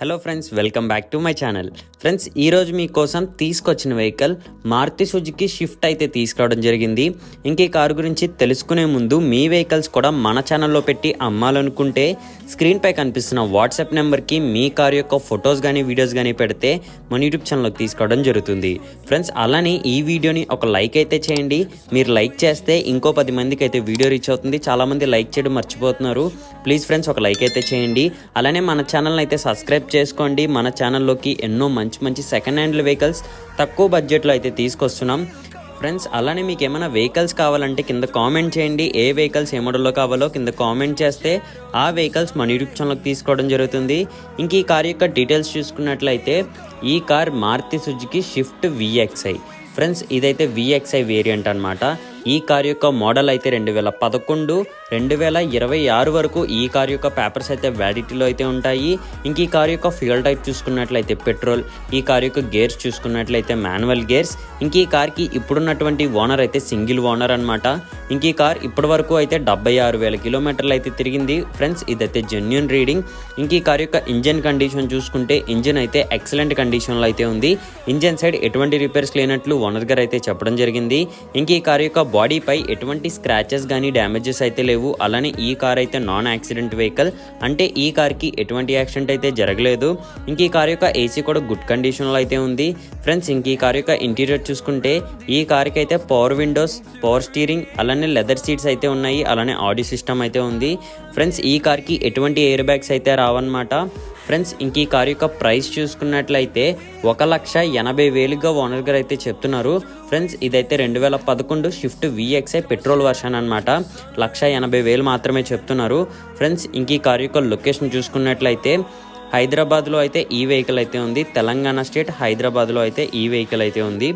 Hello friends welcome back to my channel friends ఈరోజు మీకోసం తీసుకొచ్చిన వెహికల్ మారుతి సుజుకి షిఫ్ట్ అయితే తీసుకురావడం జరిగింది. ఇంక ఈ కారు గురించి తెలుసుకునే ముందు మీ వెహికల్స్ కూడా మన ఛానల్లో పెట్టి అమ్మాలనుకుంటే స్క్రీన్పై కనిపిస్తున్న వాట్సాప్ నెంబర్కి మీ కారు యొక్క ఫొటోస్ కానీ వీడియోస్ కానీ పెడితే మన యూట్యూబ్ ఛానల్కి తీసుకోవడం జరుగుతుంది. ఫ్రెండ్స్ అలానే ఈ వీడియోని ఒక లైక్ అయితే చేయండి. మీరు లైక్ చేస్తే ఇంకో పది మందికి అయితే వీడియో రీచ్ అవుతుంది. చాలామంది లైక్ చేయడం మర్చిపోతున్నారు. ప్లీజ్ ఫ్రెండ్స్ ఒక లైక్ అయితే చేయండి. అలానే మన ఛానల్ని అయితే సబ్స్క్రైబ్ చేసుకోండి. మన ఛానల్లోకి ఎన్నో మంచి మంచి సెకండ్ హ్యాండ్ వెహికల్స్ తక్కువ బడ్జెట్లో అయితే తీసుకొస్తున్నాం. ఫ్రెండ్స్ అలానే మీకు ఏమైనా వెహికల్స్ కావాలంటే కింద కామెంట్ చేయండి. ఏ వెహికల్స్ ఏ మోడల్లో కావాలో కింద కామెంట్ చేస్తే ఆ వెహికల్స్ మన యూట్యూబ్ ఛానల్కి తీసుకోవడం జరుగుతుంది. ఇంక ఈ కార్ యొక్క డీటెయిల్స్ చూసుకున్నట్లయితే ఈ car Maruti Suzuki Swift VXI friends ఇదైతే విఎక్స్ఐ వేరియంట్ అనమాట ఈ కార్ యొక్క మోడల్ అయితే రెండు వేల పదకొండు రెండు వేల ఇరవై ఆరు వరకు ఈ కార్ యొక్క పేపర్స్ అయితే వ్యాలిటీలో అయితే ఉంటాయి. ఇంక ఈ కార్ యొక్క ఫ్యూయల్ టైప్ చూసుకున్నట్లయితే పెట్రోల్ ఈ కార్ యొక్క గేర్స్ చూసుకున్నట్లయితే మాన్యువల్ గేర్స్ ఇంక ఈ కార్కి ఇప్పుడున్నటువంటి ఓనర్ అయితే సింగిల్ ఓనర్ అనమాట ఇంక ఈ కార్ ఇప్పటి వరకు అయితే డెబ్బై ఆరు వేల కిలోమీటర్లు అయితే తిరిగింది. ఫ్రెండ్స్ ఇదైతే జెన్యున్ రీడింగ్ ఇంక ఈ కార్ యొక్క ఇంజన్ కండిషన్ చూసుకుంటే ఇంజన్ అయితే ఎక్సలెంట్ కండిషన్లో అయితే ఉంది. ఇంజన్ సైడ్ ఎటువంటి రిపేర్స్ లేనట్లు ఓనర్ గారు అయితే చెప్పడం జరిగింది. ఇంక ఈ కార్ యొక్క బాడీపై ఎటువంటి స్క్రాచెస్ కానీ డ్యామేజెస్ అయితే లేవు. అలానే ఈ కార్ అయితే నాన్ యాక్సిడెంట్ వెహికల్ అంటే ఈ కార్కి ఎటువంటి యాక్సిడెంట్ అయితే జరగలేదు. ఇంక ఈ కార్ యొక్క ఏసీ కూడా గుడ్ కండిషన్లో అయితే ఉంది. ఫ్రెండ్స్ ఇంక ఈ కార్ యొక్క ఇంటీరియర్ చూసుకుంటే ఈ కార్కి అయితే పవర్ విండోస్ పవర్ స్టీరింగ్ అలానే లెదర్ సీట్స్ అయితే ఉన్నాయి. అలానే ఆడియో సిస్టమ్ అయితే ఉంది. ఫ్రెండ్స్ ఈ కార్కి ఎటువంటి ఎయిర్ బ్యాగ్స్ అయితే రావన్నమాట. ఫ్రెండ్స్ ఇంక ఈ కార్ యొక్క ప్రైస్ చూసుకున్నట్లయితే ఒక లక్ష ఎనభై వేలుగా ఓనర్ గారు అయితే చెప్తున్నారు. ఫ్రెండ్స్ ఇదైతే రెండు వేల పదకొండు షిఫ్ట్ విఎక్స్ఐ పెట్రోల్ వర్షన్ అనమాట లక్ష ఎనభై వేలు మాత్రమే చెప్తున్నారు. ఫ్రెండ్స్ ఇంక ఈ కార్ యొక్క లొకేషన్ చూసుకున్నట్లయితే హైదరాబాద్లో అయితే ఈ వెహికల్ అయితే ఉంది. తెలంగాణ స్టేట్ హైదరాబాద్లో అయితే ఈ వెహికల్ అయితే ఉంది.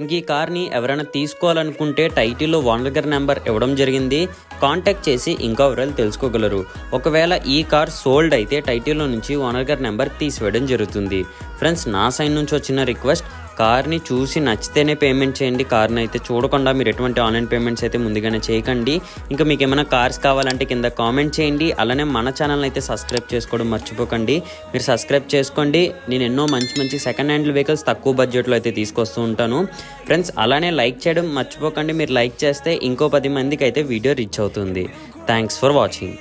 ఇంక ఈ కార్ని ఎవరైనా తీసుకోవాలనుకుంటే టైటిల్లో ఓనర్ గారి నెంబర్ ఇవ్వడం జరిగింది. కాంటాక్ట్ చేసి ఇంకా ఎవరైనా తెలుసుకోగలరు. ఒకవేళ ఈ కార్ సోల్డ్ అయితే టైటిల్లో నుంచి ఓనర్ గారి నెంబర్ తీసివేయడం జరుగుతుంది. ఫ్రెండ్స్ నా సైడ్ నుంచి వచ్చిన రిక్వెస్ట్ కార్ని చూసి నచ్చితేనే పేమెంట్ చేయండి. కార్ని అయితే చూడకుండా మీరు ఎటువంటి ఆన్లైన్ పేమెంట్స్ అయితే ముందుగానే చేయకండి. ఇంకా మీకు ఏమైనా కార్స్ కావాలంటే కింద కామెంట్ చేయండి. అలానే మన ఛానల్ అయితే సబ్స్క్రైబ్ చేసుకోవడం మర్చిపోకండి. మీరు సబ్స్క్రైబ్ చేసుకోండి. నేను ఎన్నో మంచి మంచి సెకండ్ హ్యాండ్ వెహికల్స్ తక్కువ బడ్జెట్లో అయితే తీసుకొస్తూ ఉంటాను. ఫ్రెండ్స్ అలానే లైక్ చేయడం మర్చిపోకండి. మీరు లైక్ చేస్తే ఇంకో పది మందికి అయితే వీడియో రీచ్ అవుతుంది. Thanks for watching